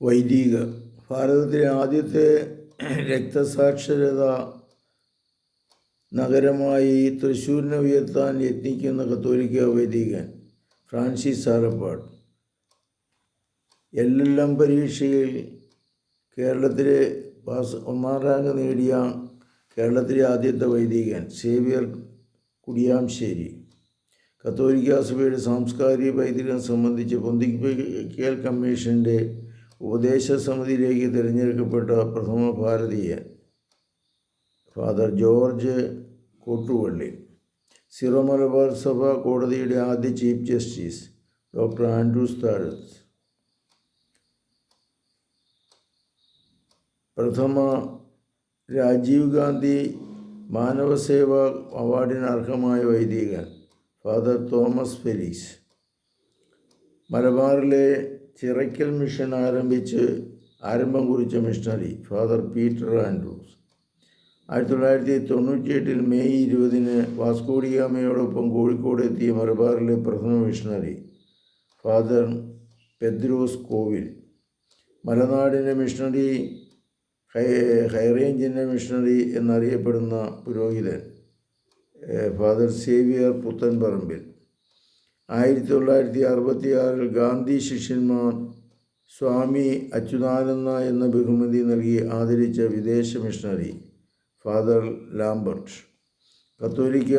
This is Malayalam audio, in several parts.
വൈദിക. ഭാരതത്തിലെ ആദ്യത്തെ രക്തസാക്ഷരത നഗരമായി തൃശ്ശൂരിനെ ഉയർത്താൻ യത്നിക്കുന്ന കത്തോലിക്ക വൈദികൻ Francis Arappad. L L M പരീക്ഷയിൽ കേരളത്തിലെ പാസ് ഒന്നാം റാങ്ക് നേടിയ കേരളത്തിലെ ആദ്യത്തെ വൈദികൻ സേവ്യർ കുടിയാംശ്ശേരി കത്തോലിക്ക സഭയുടെ സാംസ്കാരിക പൈതൃകം സംബന്ധിച്ച് പൊന്തിക്കൽ കമ്മീഷന്റെ ഉപദേശ സമിതിയിലേക്ക് തിരഞ്ഞെടുക്കപ്പെട്ട പ്രഥമ ഭാരതീയൻ father George Koottuvalli Syro Malabar സഭ കോടതിയുടെ ആദ്യ ചീഫ് ജസ്റ്റിസ് ഡോക്ടർ ആൻഡ്രൂസ് താഴത്ത് പ്രഥമ രാജീവ് ഗാന്ധി മാനവസേവ അവാർഡിന് അർഹമായ വൈദികൻ ഫാദർ തോമസ് ഫെലീസ് മലബാറിലെ ചിറയ്ക്കൽ മിഷൻ ആരംഭിച്ച് ആരംഭം കുറിച്ച മിഷണറി ഫാദർ പീറ്റർ ആൻഡ്രൂസ്. ആയിരത്തി തൊള്ളായിരത്തി തൊണ്ണൂറ്റി എട്ടിൽ മെയ് ഇരുപതിന് വാസ്കോഡിയാമയോടൊപ്പം കോഴിക്കോട് എത്തിയ മലബാറിലെ പ്രഥമ മിഷണറി ഫാദർ പെദ്രോസ് കോവിൽ. മലനാടിന്റെ മിഷണറി ഹൈറേഞ്ചിന്റെ മിഷണറി എന്നറിയപ്പെടുന്ന പുരോഹിതൻ ഫാദർ സേവിയർ പുത്തൻപറമ്പിൽ. ആയിരത്തി തൊള്ളായിരത്തി അറുപത്തി ആറിൽ ഗാന്ധി ശിഷ്യന്മാർ സ്വാമി അച്യുതാനന്ദ എന്ന ബഹുമതി നൽകി ആദരിച്ച വിദേശ മിഷണറി ഫാദർ ലാംബർട്ട്. കത്തോലിക്ക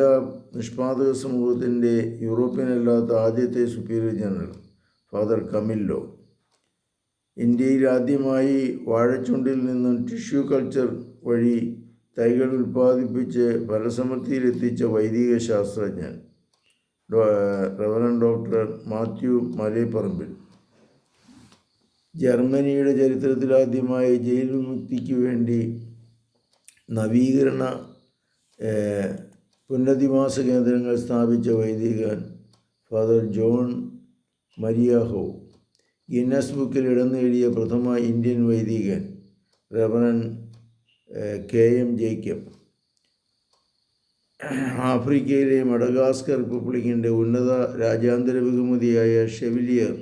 നിഷ്പാദക സമൂഹത്തിന്റെ യൂറോപ്യനല്ലാത്ത ആദ്യത്തെ സുപ്പീരിയർ ജനറൽ ഫാദർ കമില്ലോ. ഇന്ത്യയിൽ ആദ്യമായി വാഴച്ചുണ്ടിൽ നിന്നും ടിഷ്യൂ കൾച്ചർ വഴി തൈകൾ ഉൽപ്പാദിപ്പിച്ച് ഫലസമൃദ്ധിയിലെത്തിച്ച വൈദിക ശാസ്ത്രജ്ഞൻ റവറൻ ഡോക്ടർ മാത്യു മലയപ്പറമ്പിൽ. ജർമ്മനിയുടെ ചരിത്രത്തിലാദ്യമായി ജയിൽ വിമുക്തിക്ക് വേണ്ടി നവീകരണ പുനരധിവാസ കേന്ദ്രങ്ങൾ സ്ഥാപിച്ച വൈദികൻ ഫാദർ ജോൺ മരിയാഹോ ഗിന്നസ് ബുക്കിൽ ഇടം നേടിയ പ്രഥമ ഇന്ത്യൻ വൈദികൻ റവറൻ കെ എം ജേക്കബ്. ആഫ്രിക്കയിലെ മഡഗാസ്കർ റിപ്പബ്ലിക്കിന്റെ ഉന്നത രാജ്യാന്തര ബഹുമതിയായ ഷെവിലിയർ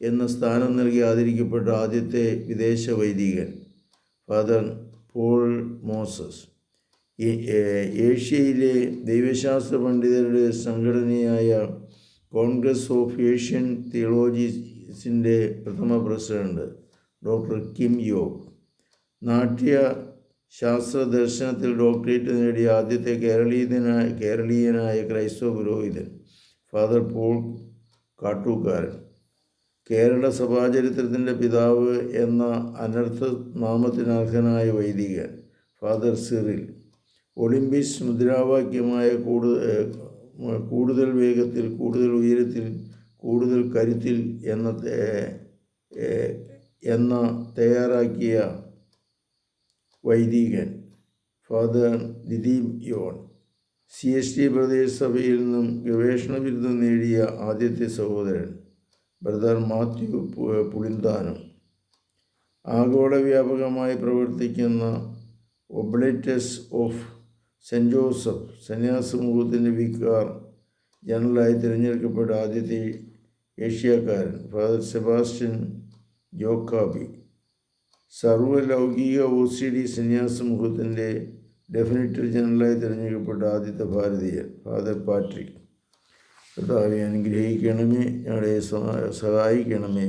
എന്ന സ്ഥാനം നൽകി ആദരിക്കപ്പെട്ട ആദ്യത്തെ വിദേശ വൈദികൻ ഫാദർ പോൾ മോസസ്. ഏഷ്യയിലെ ദൈവശാസ്ത്ര പണ്ഡിതരുടെ സംഘടനയായ കോൺഗ്രസ് ഓഫ് ഏഷ്യൻ തിയോളജീസിന്റെ പ്രഥമ president doctor Kim yoga. Natya Shastra ദർശനത്തിൽ ഡോക്ടറേറ്റ് നേടിയ ആദ്യത്തെ കേരളീയനായ കേരളീയനായ ക്രൈസ്തവ പുരോഹിതൻ ഫാദർ പോൾ കാട്ടൂക്കാരൻ. കേരള സഭാചരിത്രത്തിന്റെ പിതാവ് എന്ന അനർത്ഥ നാമത്തിനർഹനായ വൈദികൻ ഫാദർ സിറിൽ ഒളിമ്പിക്സ് മുദ്രാവാക്യമായ കൂടുതൽ കൂടുതൽ വേഗത്തിൽ കൂടുതൽ ഉയരത്തിൽ കൂടുതൽ കരുത്തിൽ എന്ന എന്ന തയ്യാറാക്കിയ വൈദികൻ ഫാദർ ദിദീപ് യോൺ. സി. S T. പ്രദേശ സഭയിൽ നിന്നും ഗവേഷണ ബിരുദം നേടിയ ആദ്യത്തെ സഹോദരൻ ബ്രദർ മാത്യു പുളിന്താനം. ആഗോള വ്യാപകമായി പ്രവർത്തിക്കുന്ന ഒബ്ലേറ്റസ് ഓഫ് സെന്റ് ജോസഫ് സന്യാസ വിക്കാർ ജനറലായി തിരഞ്ഞെടുക്കപ്പെട്ട ആദ്യത്തെ ഏഷ്യക്കാരൻ ഫാദർ സെബാസ്റ്റ്യൻ ജോക്കാബി. സർവലൗകിക ഒ സി ഡി സന്യാസ സമൂഹത്തിന്റെ ഡെഫിനിറ്റർ ജനറലായി തിരഞ്ഞെടുക്കപ്പെട്ട ആദ്യത്തെ ഭാരതീയൻ ഫാദർ പാട്രിക്. കർത്താവെ അനുഗ്രഹിക്കണമേ ഞങ്ങളെ സഹായിക്കണമേ.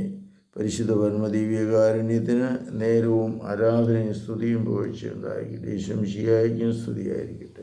പരിശുദ്ധ പരമദിവ്യകാരുണ്യത്തിന് നേരവും ആരാധനയും സ്തുതിയും പോഴ്ചയുണ്ടായിരിക്കട്ടെ ശംശിയായിരിക്കും സ്തുതിയായിരിക്കട്ടെ.